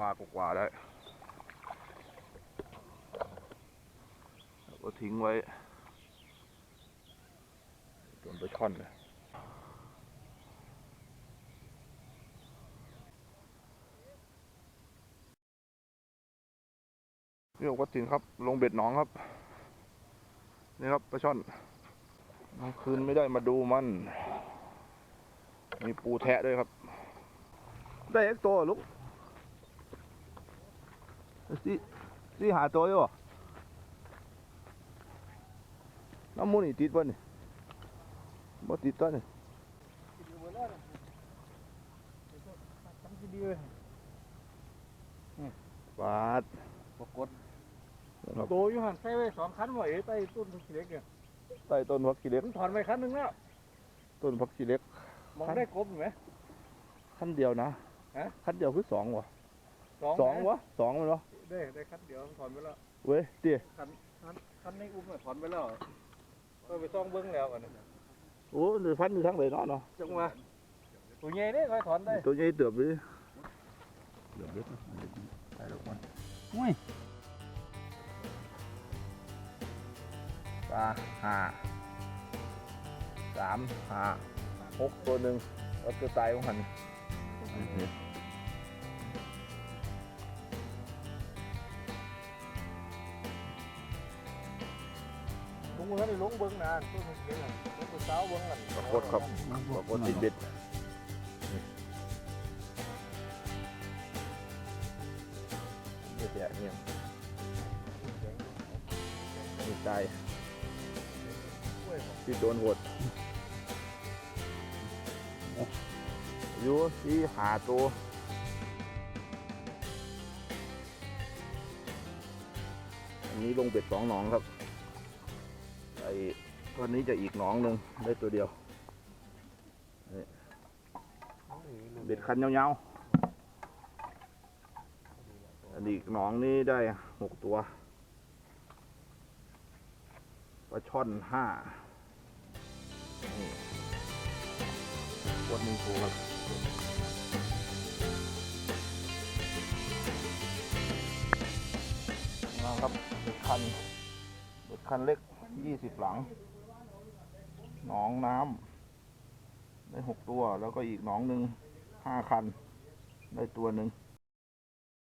ว่ากว่าได้แล้วก็ทิ้งไว้จนไปช่อนเลยนี่วัดสินครับ ลงเบ็ดหนองครับ นี่ครับปลาช่อนกลางคืนไม่ได้มาดูมัน มีปูแทะด้วยครับ ได้เอ็กตัวลูก สิสิหาตัวอยู่บ่น้ำมูนี่ติดป่ะนี่บ่ติดตัวนี่บาทปรากฏครับโตอยู่หันใส่ไว้สองคันไว้ใต้ต้นพักชีเล็กเนี่ยใต้ต้นพักขี้เหล็กมันถอนไปคันหนึงแล้วต้นพักขี้เหล็กมองได้กบอยู่ไหมขั้นเดียวนะฮะขั้นเดียวคือสองวะ สองสองไหมวะสองมันวะได้ได้คันเดียวถอนไปแล้วเว้ยเตี้ยคันคันคันในอุ้มน่ะถอนไปแล้วก็ไปซ่องเบิ้งแล้วอันนี้โอ้หรือพันอยู่ทั้งเลยเนาะเนาะจังว่าตัวใหญ่เนี่ยค่อยถอนได้ตัวใหญ่เติบเลยเติบเล็กใส่ลงมาอุ้ยปลาห้าสามห้าหกตัวหนึ่งแล้วตัวตายของหัน ลุงมันได้ลงเบิ้งนานต้นพักชีเล็กน่ะต้นตัวสาวเบิ้งกันปรากฏครับปรากฏติดเบ็ดเบ็ดแยะเนี่ยมีตายที่โดนหดอยู่ที่หาตัวอันนี้ลงเบ็ดสองหนองครับ อ้ตัวนี้จะอีกหนองหนึ่งได้ตัวเดียวเบ็ดคันยาวๆอันนี้อีกหนองนี้ได้หกตัวปลาช่อนห้าวันหนึ่งตัวครับเอาครับเบ็ดคันเบ็ดคันเล็ก ยี่สิบหลัง หนองน้ำได้หกตัว แล้วก็อีกหนองหนึ่งห้าคัน ได้ตัวหนึ่ง